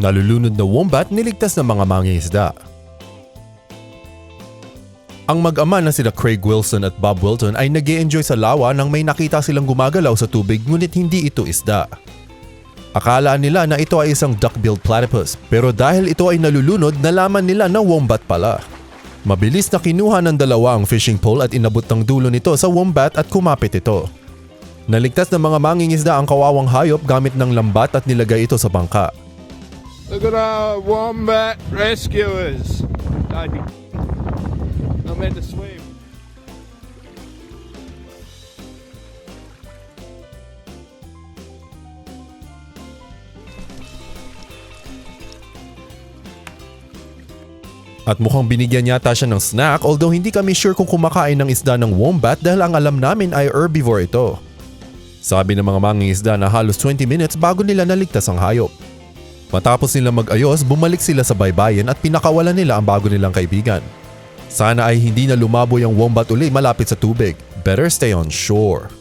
Nalulunod na wombat niligtas ng mga mangingisda. Ang mag-ama na sina Craig Wilson at Bob Wilton ay nag enjoy sa lawa nang may nakita silang gumagalaw sa tubig ngunit hindi ito isda. Akala nila na ito ay isang duck-billed platypus pero dahil ito ay nalulunod nalaman nila na wombat pala. Mabilis na kinuha ng dalawa ang fishing pole at inabot ng dulo nito sa wombat at kumapit ito. Naligtas ng mga mangingisda ang kawawang hayop gamit ng lambat at nilagay ito sa bangka. Look at our wombat rescuers. I meant to swim. At mukhang binigyan yata siya ng snack although hindi kami sure kung kumakain ng isda ng wombat dahil ang alam namin ay herbivore ito. Sabi ng mga mangingisda na halos 20 minutes bago nila naligtas ang hayop. Matapos nila mag-ayos, bumalik sila sa baybayin at pinakawalan nila ang bago nilang kaibigan. Sana ay hindi na lumaboy ang wombat uli malapit sa tubig. Better stay on shore.